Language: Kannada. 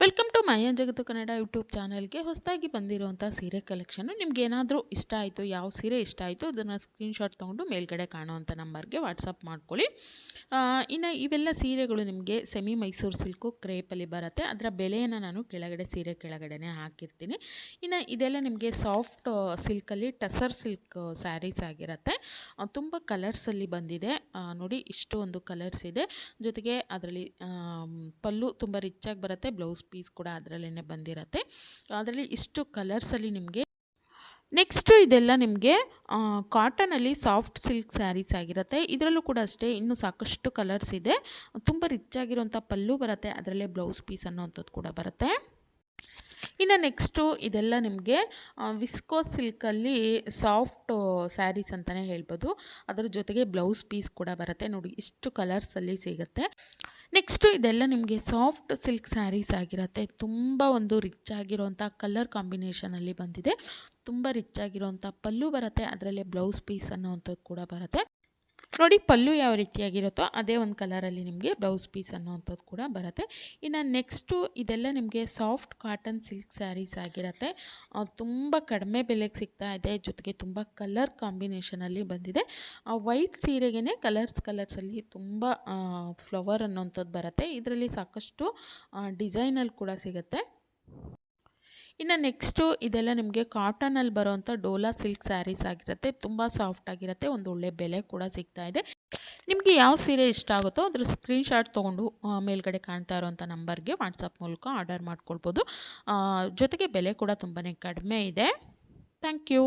ವೆಲ್ಕಮ್ ಟು ಮಾಯಾ ಜಗತ್ತು ಕನ್ನಡ ಯೂಟ್ಯೂಬ್ ಚಾನಲ್ಗೆ ಹೊಸದಾಗಿ ಬಂದಿರುವಂಥ ಸೀರೆ ಕಲೆಕ್ಷನು ನಿಮ್ಗೆ ಏನಾದರೂ ಇಷ್ಟ ಆಯಿತು, ಯಾವ ಸೀರೆ ಇಷ್ಟ ಆಯಿತು, ಅದನ್ನು ಸ್ಕ್ರೀನ್ಶಾಟ್ ತೊಗೊಂಡು ಮೇಲ್ಗಡೆ ಕಾಣುವಂಥ ನಂಬರ್ಗೆ ವಾಟ್ಸಪ್ ಮಾಡ್ಕೊಳ್ಳಿ. ಇನ್ನು ಇವೆಲ್ಲ ಸೀರೆಗಳು ನಿಮಗೆ ಸೆಮಿ ಮೈಸೂರು ಸಿಲ್ಕು ಕ್ರೇಪಲ್ಲಿ ಬರುತ್ತೆ. ಅದರ ಬೆಲೆಯನ್ನು ನಾನು ಕೆಳಗಡೆ, ಸೀರೆ ಕೆಳಗಡೆನೆ ಹಾಕಿರ್ತೀನಿ. ಇನ್ನು ಇದೆಲ್ಲ ನಿಮಗೆ ಸಾಫ್ಟ್ ಸಿಲ್ಕಲ್ಲಿ ಟಸರ್ ಸಿಲ್ಕ್ ಸ್ಯಾರೀಸ್ ಆಗಿರುತ್ತೆ. ತುಂಬ ಕಲರ್ಸಲ್ಲಿ ಬಂದಿದೆ. ನೋಡಿ ಇಷ್ಟು ಒಂದು ಕಲರ್ಸ್ ಇದೆ. ಜೊತೆಗೆ ಅದರಲ್ಲಿ ಪಲ್ಲು ತುಂಬ ರಿಚ್ಚಾಗಿ ಬರುತ್ತೆ. ಬ್ಲೌಸ್ ಪೀಸ್ ಕೂಡ ಅದರಲ್ಲೇ ಬಂದಿರತ್ತೆ. ಅದರಲ್ಲಿ ಇಷ್ಟು ಕಲರ್ಸಲ್ಲಿ ನಿಮಗೆ ನೆಕ್ಸ್ಟು ಇದೆಲ್ಲ ನಿಮಗೆ ಕಾಟನಲ್ಲಿ ಸಾಫ್ಟ್ ಸಿಲ್ಕ್ ಸ್ಯಾರೀಸ್ ಆಗಿರುತ್ತೆ. ಇದರಲ್ಲೂ ಕೂಡ ಅಷ್ಟೇ, ಇನ್ನೂ ಸಾಕಷ್ಟು ಕಲರ್ಸ್ ಇದೆ. ತುಂಬ ರಿಚ್ ಆಗಿರುವಂಥ ಪಲ್ಲು ಬರುತ್ತೆ, ಅದರಲ್ಲೇ ಬ್ಲೌಸ್ ಪೀಸ್ ಅನ್ನೋವಂಥದ್ದು ಕೂಡ ಬರುತ್ತೆ. ಇನ್ನು ನೆಕ್ಸ್ಟು ಇದೆಲ್ಲ ನಿಮಗೆ ವಿಸ್ಕೋ ಸಿಲ್ಕಲ್ಲಿ ಸಾಫ್ಟ್ ಸ್ಯಾರೀಸ್ ಅಂತಲೇ ಹೇಳ್ಬೋದು. ಅದರ ಜೊತೆಗೆ ಬ್ಲೌಸ್ ಪೀಸ್ ಕೂಡ ಬರುತ್ತೆ. ನೋಡಿ, ಇಷ್ಟು ಕಲರ್ಸಲ್ಲಿ ಸಿಗುತ್ತೆ. ನೆಕ್ಸ್ಟು ಇದೆಲ್ಲ ನಿಮಗೆ ಸಾಫ್ಟ್ ಸಿಲ್ಕ್ ಸ್ಯಾರೀಸ್ ಆಗಿರುತ್ತೆ. ತುಂಬ ಒಂದು ರಿಚ್ ಆಗಿರೋಂಥ ಕಲರ್ ಕಾಂಬಿನೇಷನಲ್ಲಿ ಬಂದಿದೆ. ತುಂಬ ರಿಚ್ ಆಗಿರೋಂಥ ಪಲ್ಲು ಬರುತ್ತೆ. ಅದರಲ್ಲೇ ಬ್ಲೌಸ್ ಪೀಸ್ ಅನ್ನೋವಂಥದ್ದು ಕೂಡ ಬರುತ್ತೆ. ನೋಡಿ ಪಲ್ಲು ಯಾವ ರೀತಿಯಾಗಿರುತ್ತೋ ಅದೇ ಒಂದು ಕಲರಲ್ಲಿ ನಿಮಗೆ ಬ್ಲೌಸ್ ಪೀಸ್ ಅನ್ನೋವಂಥದ್ದು ಕೂಡ ಬರುತ್ತೆ. ಇನ್ನು ನೆಕ್ಸ್ಟು ಇದೆಲ್ಲ ನಿಮಗೆ ಸಾಫ್ಟ್ ಕಾಟನ್ ಸಿಲ್ಕ್ ಸ್ಯಾರೀಸ್ ಆಗಿರುತ್ತೆ. ಆ, ತುಂಬ ಕಡಿಮೆ ಬೆಲೆಗೆ ಸಿಗ್ತಾ ಇದೆ. ಜೊತೆಗೆ ತುಂಬ ಕಲರ್ ಕಾಂಬಿನೇಷನಲ್ಲಿ ಬಂದಿದೆ. ವೈಟ್ ಸೀರೆಗೆ ಕಲರ್ಸ್ ಕಲರ್ಸಲ್ಲಿ ತುಂಬ ಫ್ಲವರ್ ಅನ್ನೋವಂಥದ್ದು ಬರುತ್ತೆ. ಇದರಲ್ಲಿ ಸಾಕಷ್ಟು ಡಿಸೈನಲ್ಲಿ ಕೂಡ ಸಿಗುತ್ತೆ. ಇನ್ನು ನೆಕ್ಸ್ಟು ಇದೆಲ್ಲ ನಿಮಗೆ ಕಾಟನಲ್ಲಿ ಬರೋವಂಥ ಡೋಲಾ ಸಿಲ್ಕ್ ಸ್ಯಾರೀಸ್ ಆಗಿರುತ್ತೆ, ತುಂಬ ಸಾಫ್ಟ್ ಆಗಿರುತ್ತೆ, ಒಂದು ಒಳ್ಳೆ ಬೆಲೆ ಕೂಡ ಸಿಗ್ತಾ ಇದೆ. ನಿಮಗೆ ಯಾವ ಸೀರೆ ಇಷ್ಟ ಆಗುತ್ತೋ ಅದ್ರ ಸ್ಕ್ರೀನ್ಶಾಟ್ ತೊಗೊಂಡು ಮೇಲ್ಗಡೆ ಕಾಣ್ತಾ ಇರೋವಂಥ ನಂಬರ್ಗೆ ವಾಟ್ಸಪ್ ಮೂಲಕ ಆರ್ಡರ್ ಮಾಡ್ಕೊಳ್ಬೋದು. ಜೊತೆಗೆ ಬೆಲೆ ಕೂಡ ತುಂಬಾ ಕಡಿಮೆ ಇದೆ. Thank you.